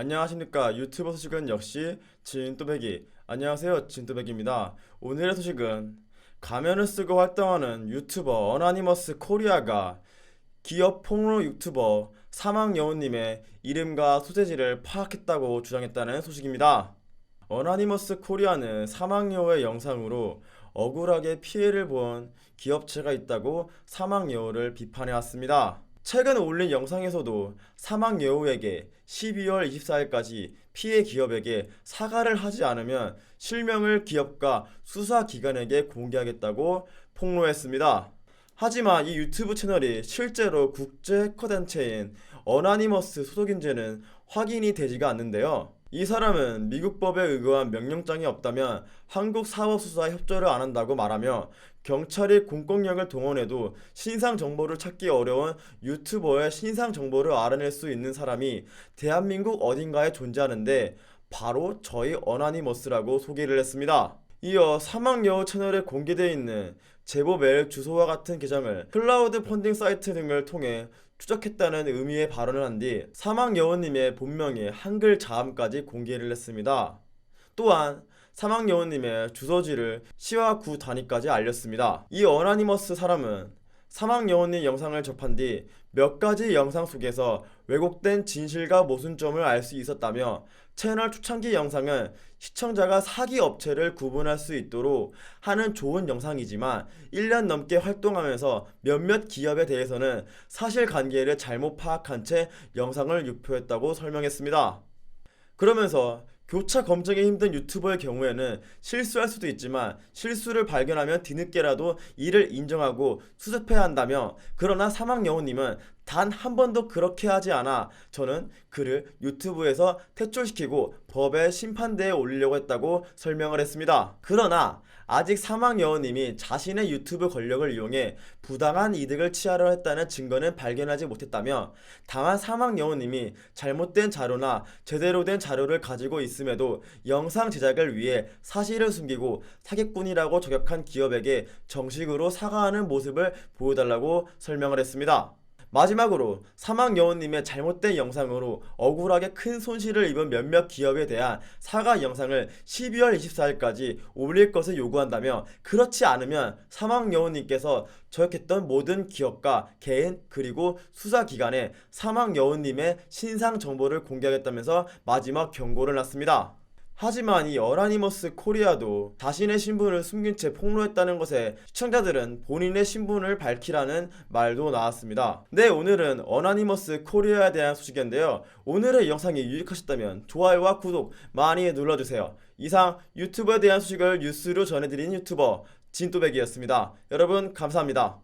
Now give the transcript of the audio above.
안녕하십니까. 유튜버 소식은 역시 진또배기. 안녕하세요. 진또배기입니다. 오늘의 소식은 가면을 쓰고 활동하는 유튜버 어나니머스 코리아가 기업 폭로 유튜버 사망여우님의 이름과 소재지를 파악했다고 주장했다는 소식입니다. 어나니머스 코리아는 사망여우의 영상으로 억울하게 피해를 본 기업체가 있다고 사망여우를 비판해왔습니다. 최근 올린 영상에서도 사망 여우에게 12월 24일까지 피해 기업에게 사과를 하지 않으면 실명을 기업과 수사기관에게 공개하겠다고 폭로했습니다. 하지만 이 유튜브 채널이 실제로 국제 해커단체인 어나니머스 소속인지는 확인이 되지가 않는데요. 이 사람은 미국 법에 의거한 명령장이 없다면 한국 사법 수사에 협조를 안 한다고 말하며 경찰이 공권력을 동원해도 신상 정보를 찾기 어려운 유튜버의 신상 정보를 알아낼 수 있는 사람이 대한민국 어딘가에 존재하는데 바로 저희 어나니머스라고 소개를 했습니다. 이어 사망여우 채널에 공개되어 있는 제보 메일 주소와 같은 계정을 클라우드 펀딩 사이트 등을 통해 추적했다는 의미의 발언을 한 뒤 사망여우님의 본명의 한글 자음까지 공개를 했습니다. 또한 사망여우님의 주소지를 시와 구 단위까지 알렸습니다. 이 어나니머스 사람은 사망여우님 영상을 접한 뒤 몇 가지 영상 속에서 왜곡된 진실과 모순점을 알 수 있었다며 채널 초창기 영상은 시청자가 사기 업체를 구분할 수 있도록 하는 좋은 영상이지만 1년 넘게 활동하면서 몇몇 기업에 대해서는 사실관계를 잘못 파악한 채 영상을 유포했다고 설명했습니다. 그러면서 교차 검증이 힘든 유튜버의 경우에는 실수할 수도 있지만 실수를 발견하면 뒤늦게라도 이를 인정하고 수습해야 한다며 그러나 사망여우님은 단 한 번도 그렇게 하지 않아 저는 그를 유튜브에서 퇴출시키고 법의 심판대에 올리려고 했다고 설명을 했습니다. 그러나 아직 사망 여우님이 자신의 유튜브 권력을 이용해 부당한 이득을 취하려 했다는 증거는 발견하지 못했다며 다만 사망 여우님이 잘못된 자료나 제대로 된 자료를 가지고 있음에도 영상 제작을 위해 사실을 숨기고 사기꾼이라고 저격한 기업에게 정식으로 사과하는 모습을 보여달라고 설명을 했습니다. 마지막으로 사망여우님의 잘못된 영상으로 억울하게 큰 손실을 입은 몇몇 기업에 대한 사과 영상을 12월 24일까지 올릴 것을 요구한다며 그렇지 않으면 사망여우님께서 저격했던 모든 기업과 개인 그리고 수사기관에 사망여우님의 신상 정보를 공개하겠다면서 마지막 경고를 놨습니다. 하지만 이 어라니머스 코리아도 자신의 신분을 숨긴 채 폭로했다는 것에 시청자들은 본인의 신분을 밝히라는 말도 나왔습니다. 네, 오늘은 어나니머스 코리아에 대한 소식인데요. 오늘의 영상이 유익하셨다면 좋아요와 구독 많이 눌러주세요. 이상 유튜브에 대한 소식을 뉴스로 전해드린 유튜버 진또백이었습니다. 여러분 감사합니다.